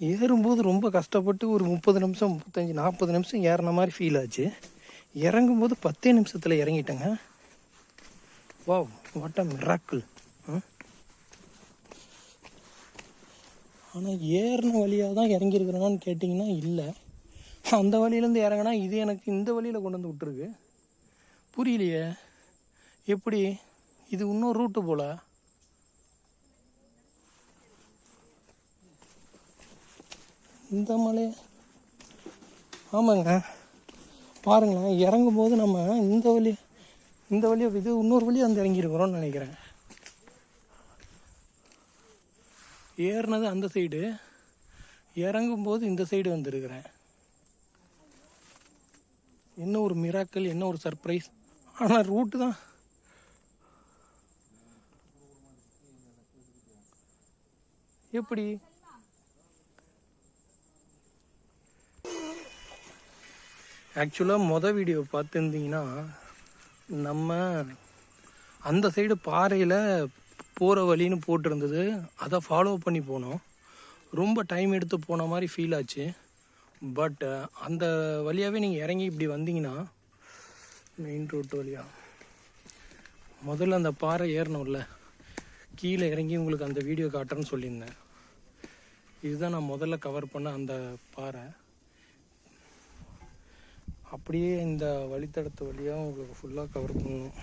ஏறும்போது ரொம்ப கஷ்டப்பட்டு ஒரு முப்பது நிமிஷம் முப்பத்தஞ்சு நாற்பது நிமிஷம் ஏறின மாதிரி ஃபீல் ஆச்சு. இறங்கும்போது பத்தே நிமிஷத்தில் இறங்கிட்டேங்க. வா வாட் அ மிராக்கிள் ஆனால் ஏறின வழியாக தான் இறங்கியிருக்கிறேனான்னு கேட்டிங்கன்னா இல்லை. அந்த வழியிலேருந்து இறங்கினா இது எனக்கு இந்த வழியில் கொண்டு வந்து விட்டுருக்கு. புரியலையே. எப்படி? இது இன்னொரு ரூட்டு போல. இந்த மலை. ஆமாங்க. பாருங்களேன் இறங்கும் போது நம்ம இந்த வழி இந்த வழியை இது இன்னொரு வழியாக வந்து இறங்கியிருக்கிறோம்னு நினைக்கிறேன். ஏறினது அந்த சைடு இறங்கும் போது இந்த சைடு வந்திருக்கிறேன். என்ன ஒரு மிராக்கள் என்ன ஒரு சர்ப்ரைஸ் ஆனால் ரூட்டு தான். எப்படி? ஆக்சுவலாக மொதல் வீடியோ பார்த்துருந்தீங்கன்னா நம்ம அந்த சைடு பாறையில் போகிற வழின்னு போட்டிருந்தது. அதை ஃபாலோ பண்ணி போனோம். ரொம்ப டைம் எடுத்து போன மாதிரி ஃபீல் ஆச்சு. பட் அந்த வழியாகவே நீங்கள் இறங்கி இப்படி வந்தீங்கன்னா மெயின் ரோட்டு வழியா. முதல்ல அந்த பாறை ஏறணும்ல. கீழே இறங்கி உங்களுக்கு அந்த வீடியோ காட்டுறேன்னு சொல்லியிருந்தேன். இதுதான் நான் முதல்ல கவர் பண்ண அந்த பாறை. அப்படியே இந்த வழித்தடத்து வழியாக உங்களுக்கு ஃபுல்லாக கவர் பண்ணணும்.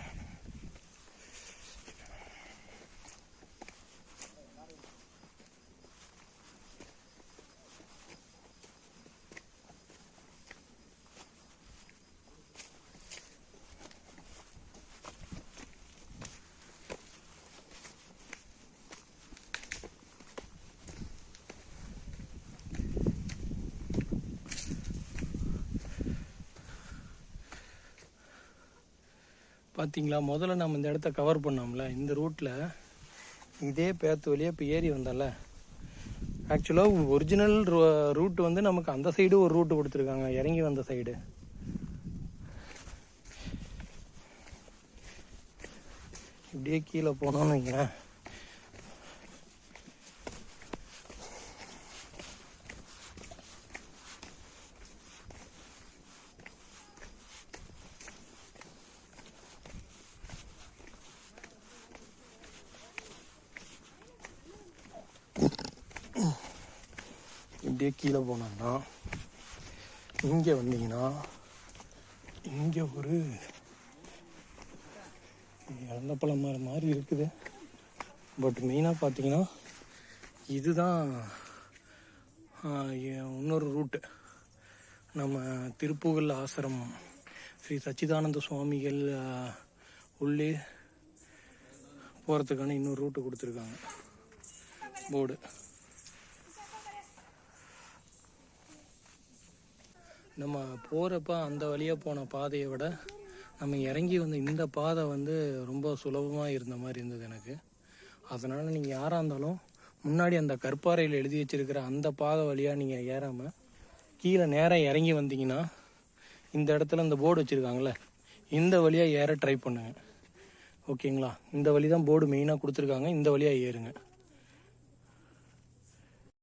பார்த்தீங்களா முதல்ல நம்ம இந்த இடத்த கவர் பண்ணோம்ல. இந்த ரூட்டில் இதே பேத்து வழியாக இப்போ ஏறி வந்தோம்ல. ஆக்சுவலாக ஒரிஜினல் ரூட் வந்து நமக்கு அந்த சைடு ஒரு ரூட்டு கொடுத்துருக்காங்க. இறங்கி வந்த சைடு இப்படியே கீழே போனோம்னு வைங்களேன். அப்படியே கீழே போனோம்னா இங்கே வந்தீங்கன்னா இங்கே ஒரு இறந்த பழம் மரம் மாதிரி இருக்குது பட் மெயினாக பார்த்தீங்கன்னா இதுதான் இன்னொரு ரூட்டு நம்ம திருப்புகல் ஆசிரமம் ஸ்ரீ சச்சிதானந்த சுவாமிகள் உள்ளே போகிறதுக்கான இன்னொரு ரூட்டு கொடுத்துருக்காங்க. போர்டு நம்ம போகிறப்ப அந்த வழியாக போன பாதையை விட நம்ம இறங்கி வந்து இந்த பாதை வந்து ரொம்ப சுலபமாக இருந்த மாதிரி இருந்தது எனக்கு. அதனால் நீங்கள் யாராக இருந்தாலும் முன்னாடி அந்த கற்பாறையில் எழுதி வச்சிருக்கிற அந்த பாதை வழியாக நீங்கள் ஏறாமல் கீழே நேராக இறங்கி வந்தீங்கன்னா இந்த இடத்துல இந்த போர்டு வச்சுருக்காங்களே இந்த வழியாக ஏற ட்ரை பண்ணுங்க. ஓகேங்களா? இந்த வழி தான் போர்டு மெயினாக கொடுத்துருக்காங்க. இந்த வழியாக ஏறுங்க.